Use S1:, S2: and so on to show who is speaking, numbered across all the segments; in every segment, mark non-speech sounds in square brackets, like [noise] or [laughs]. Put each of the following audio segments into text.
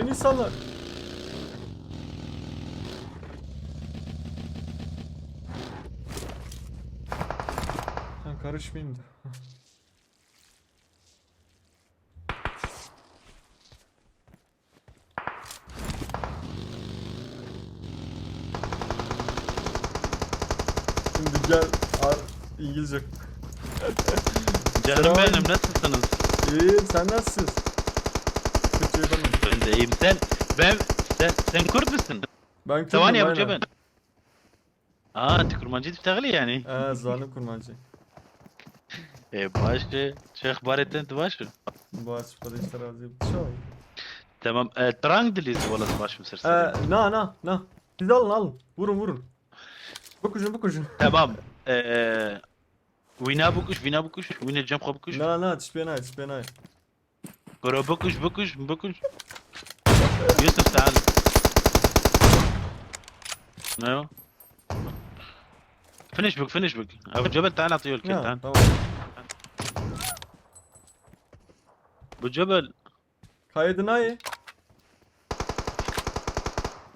S1: insanlar. Ben karışmayayım da. [laughs] Şimdi gel ar İngilizce.
S2: Canım benim nasılsınız?
S1: İyi sen nasılsın?
S2: Takip edemem. Öndeyim. Sen ben sen sen Kürt müsün?
S1: Ben Kürt'üm
S2: Tavan
S1: yapınca
S2: ben. Aa kurmancı tagli yani.
S1: Ee zalim kurmancı.
S2: E başı. E, Şeyh Baret'ten de
S1: başı. Baş kardeşler razı
S2: Tamam. E, trang diliz valla başım sırsı.
S1: E, na na na. Siz alın alın. Vurun vurun. Bu kuşun bu kuşun.
S2: Tamam. E, e Wina bu kuş, Wina bu kuş, Wina jump bu kuş.
S1: Na na, tspiyanay, tspiyanay.
S2: كرو بوكش بوكش بوكش. يوسف تعال. أيوه. فينش بك فينش بك أبو جبل تعال أعطيه الكل تعال. أبو جبل.
S1: Kaydına iyi.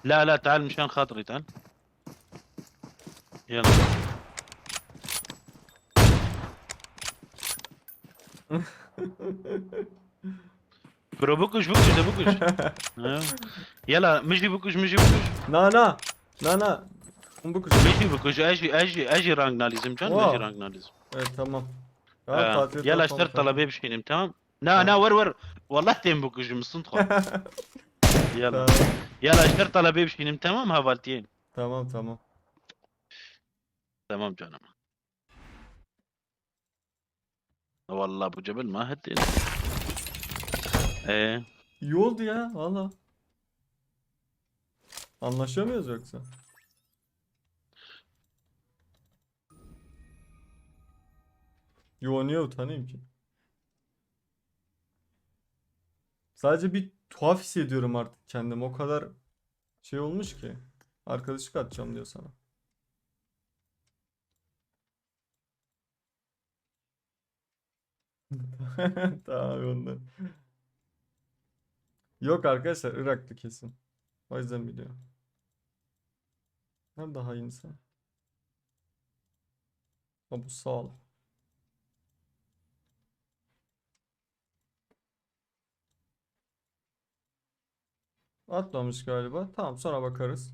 S2: لا لا تعال مشان خاطري تعال. يلا. [laughs] Bro, bukuş bukuş da bukuş. [laughs] Ha. Yalla, mecdi bukuş, mecdi bukuş.
S1: Na na. Na na. Un bukuş.
S2: Mecdi bukuş, aji aji aji rank nalizm can,
S1: Wow.
S2: aji rank nalizm.
S1: Evet tamam. Ha,
S2: Ha,
S1: tatil
S2: Yalla
S1: yapalım.
S2: şeyim
S1: tamam.
S2: Na na ver ver. Vallahi tem bukuş mısın tuhaf. Yalla.
S1: Tamam. [laughs]
S2: Yalla işler talabeye şeyim tamam havaltiyen.
S1: Tamam tamam.
S2: Tamam canım. Vallahi bu cebel mahvettin. Ee,
S1: İyi oldu ya valla. Anlaşıyor muyuz yoksa? Yo niye utanayım ki? Sadece bir tuhaf hissediyorum artık kendim. O kadar şey olmuş ki. Arkadaşlık atacağım diyor sana. [laughs] tamam ondan. Yok arkadaşlar Iraklı kesin. O yüzden biliyor. Nerede hainse? Ha bu sağ ol. Atmamış galiba. Tamam sonra bakarız.